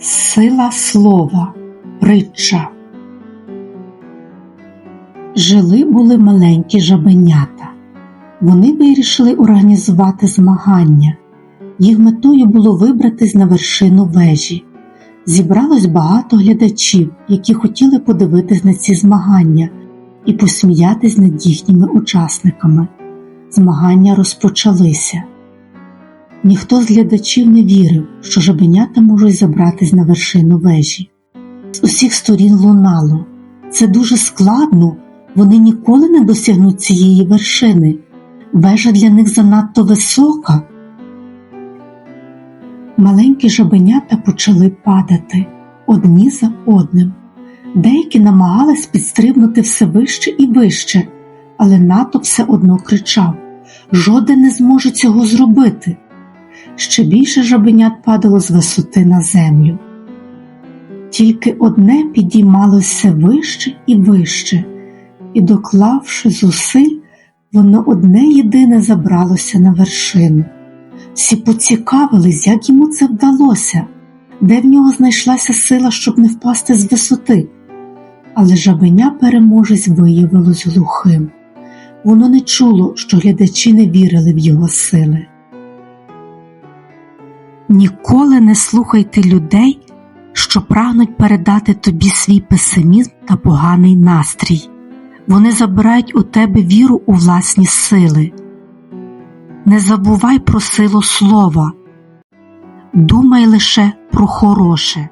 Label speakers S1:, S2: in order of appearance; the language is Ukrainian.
S1: Сила слова, притча. Жили були маленькі жабенята. Вони вирішили організувати змагання. Їх метою було вибратись на вершину вежі. Зібралось багато глядачів, які хотіли подивитись на ці змагання і посміятись над їхніми учасниками. Змагання розпочалися. Ніхто з глядачів не вірив, що жабенята можуть забратись на вершину вежі. З усіх сторін лунало. Це дуже складно, вони ніколи не досягнуть цієї вершини. Вежа для них занадто висока. Маленькі жабенята почали падати одні за одним. Деякі намагались підстрибнути все вище і вище, але натовп все одно кричав Жоден не зможе цього зробити. Ще більше жабенят падало з висоти на землю. Тільки одне підіймалося вище і вище, і, доклавши зусиль, воно одне єдине забралося на вершину. Всі поцікавились, як йому це вдалося, де в нього знайшлася сила, щоб не впасти з висоти. Але жабеня переможець виявилось глухим. Воно не чуло, що глядачі не вірили в його сили. Ніколи не слухайте людей, що прагнуть передати тобі свій песимізм та поганий настрій. Вони забирають у тебе віру у власні сили. Не забувай про силу слова, думай лише про хороше.